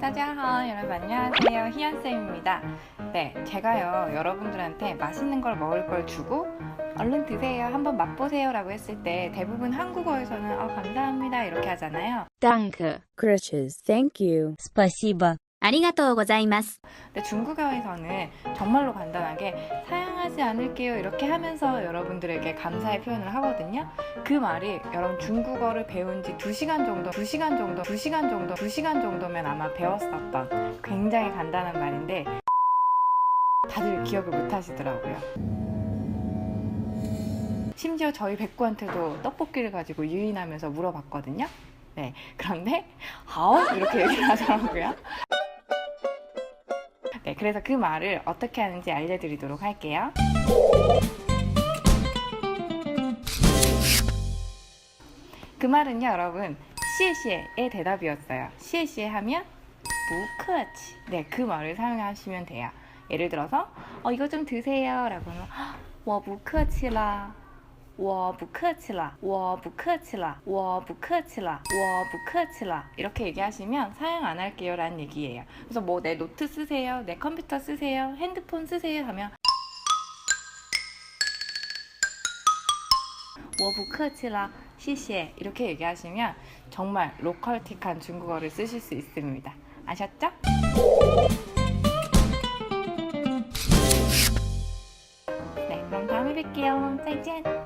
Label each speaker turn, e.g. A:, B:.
A: 짜잔 여러분 안녕하세요. 희연쌤입니다. 네 제가요 여러분들한테 맛있는 걸 먹을 걸 주고 얼른 드세요. 한번 맛보세요 라고 했을 때 대부분 한국어에서는 아 감사합니다. 이렇게 하잖아요.
B: Danke, gracias,
C: ありがとうございます。
A: 근데 중국어에서는 정말로 간단하게 사양하지 않을게요. 이렇게 하면서 여러분들에게 감사의 표현을 하거든요. 그 말이 여러분 중국어를 배운 지 2시간 정도, 2시간 정도, 2시간 정도, 2시간 정도면 아마 배웠었던 굉장히 간단한 말인데 다들 기억을 못 하시더라고요. 심지어 저희 백구한테도 떡볶이를 가지고 유인하면서 물어봤거든요. 네. 그런데, 하오? 이렇게 얘기를 하더라고요. 네, 그래서 그 말을 어떻게 하는지 알려드리도록 할게요. 그 말은요, 여러분. 시에시에의 대답이었어요. 시에시에 하면 무크아치. 네, 그 말을 사용하시면 돼요. 예를 들어서 어, 이거 좀 드세요라고 하면 와 뭐 무크아치라 我不客气啦我不客气啦我不客气啦我不客气啦이렇게 얘기하시면 사용 안 할게요 라는 얘기예요 그래서 뭐 내 노트 쓰세요 내 컴퓨터 쓰세요 핸드폰 쓰세요 하면 我不客气啦谢谢 이렇게 얘기하시면 정말 로컬틱한 중국어를 쓰실 수 있습니다 아셨죠? 네, 그럼 다음에 뵐게요. 再见.